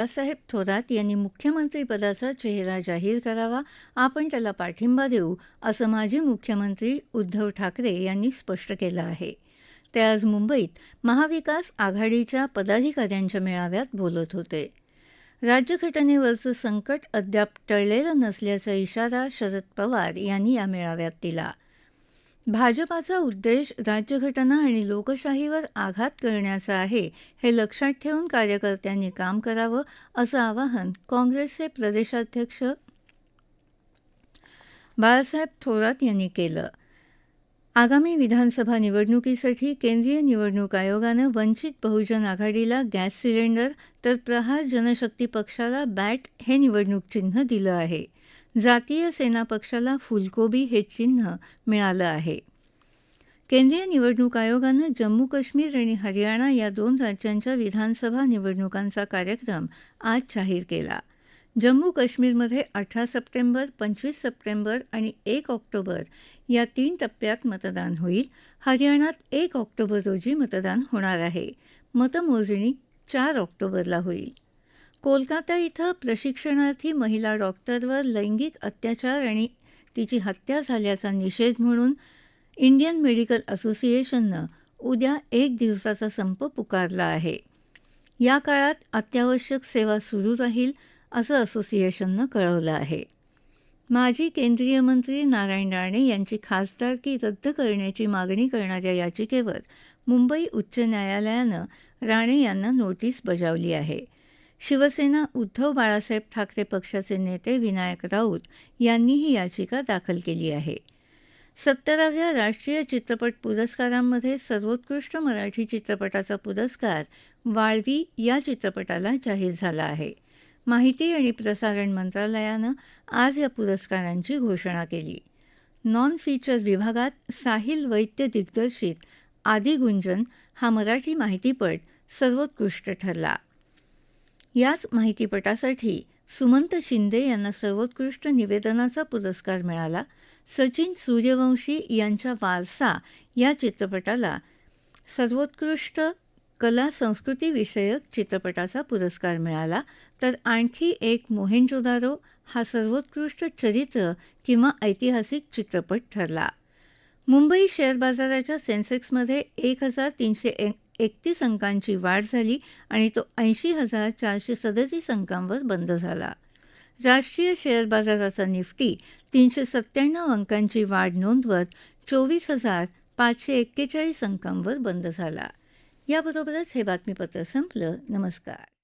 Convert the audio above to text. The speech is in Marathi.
बाळासाहेब थोरात यांनी मुख्यमंत्रीपदाचा चेहरा जाहीर करावा आपण त्याला पाठिंबा देऊ असं माजी मुख्यमंत्री उद्धव ठाकरे यांनी स्पष्ट केलं आहे. ते आज मुंबईत महाविकास आघाडीच्या पदाधिकाऱ्यांच्या मेळाव्यात बोलत होते. राज्यघटनेवरचं संकट अद्याप टळलेलं नसल्याचा इशारा शरद पवार यांनी या मेळाव्यात दिला. भाजपाचा उद्देश राज्यघटना आणि लोकशाहीवर आघात करण्याचा आहे हे लक्षात ठेवून कार्यकर्त्यांनी काम करावं असं आवाहन काँग्रेसचे प्रदेशाध्यक्ष बाळासाहेब थोरात यांनी केलं. आगामी विधानसभा निवडणुकीसाठी केंद्रीय निवडणूक आयोगानं वंचित बहुजन आघाडीला गॅस सिलेंडर तर प्रहार जनशक्ती पक्षाला बॅट हे निवडणूक चिन्ह दिलं आहे. जातीय सेना पक्षाला फुलकोबी हे चिन्ह मिळालं आहे. केंद्रीय निवडणूक आयोगानं जम्मू काश्मीर आणि हरियाणा या दोन राज्यांच्या विधानसभा निवडणुकांचा कार्यक्रम आज जाहीर केला. जम्मू काश्मीरमध्ये अठरा सप्टेंबर पंचवीस सप्टेंबर आणि एक ऑक्टोबर या तीन टप्प्यात मतदान होईल. हरियाणात एक ऑक्टोबर रोजी मतदान होणार आहे. मतमोजणी चार ऑक्टोबरला होईल. कोलकाता इथं प्रशिक्षणार्थी महिला डॉक्टरवर लैंगिक अत्याचार आणि तिची हत्या झाल्याचा निषेध म्हणून इंडियन मेडिकल असोसिएशननं उद्या एक दिवसाचा संप पुकारला आहे. या काळात अत्यावश्यक सेवा सुरू राहील. असं असोसिएशननं कळवलं आहे. माजी केंद्रीय मंत्री नारायण राणे यांची खासदारकी रद्द करण्याची मागणी करणाऱ्या याचिकेवर मुंबई उच्च न्यायालयानं राणे यांना नोटीस बजावली आहे. शिवसेना उद्धव बाळासाहेब ठाकरे पक्षाचे नेते विनायक राऊत यांनी ही याचिका दाखल केली आहे. सत्तराव्या राष्ट्रीय चित्रपट पुरस्कारांमध्ये सर्वोत्कृष्ट मराठी चित्रपटाचा पुरस्कार वाळवी या चित्रपटाला जाहीर झाला आहे. माहिती आणि प्रसारण मंत्रालयानं आज या पुरस्कारांची घोषणा केली. नॉन फीचर विभागात साहिल वैद्य दिग्दर्शित आदिगुंजन हा मराठी माहितीपट सर्वोत्कृष्ट ठरला. याच माहितीपटासाठी सुमंत शिंदे यांना सर्वोत्कृष्ट निवेदनाचा पुरस्कार मिळाला. सचिन सूर्यवंशी यांच्या वारसा या चित्रपटाला सर्वोत्कृष्ट कला संस्कृती विषयक चित्रपटाचा पुरस्कार मिळाला तर आणखी एक मोहेंजोदारो हा सर्वोत्कृष्ट चरित्र किंवा ऐतिहासिक चित्रपट ठरला. मुंबई शेअर बाजाराच्या सेन्सेक्समध्ये एक हजार तीनशे एक एकतीस अंकांची वाढ झाली आणि तो ऐंशी हजार चारशे सदतीस अंकांवर बंद झाला. राष्ट्रीय शेअर बाजाराचा निफ्टी तीनशे सत्त्याण्णव अंकांची वाढ नोंदवत चोवीस हजार पाचशे एक्केचाळीस अंकांवर बंद झाला. याबरोबरच हे बातमीपत्र संपलं. नमस्कार.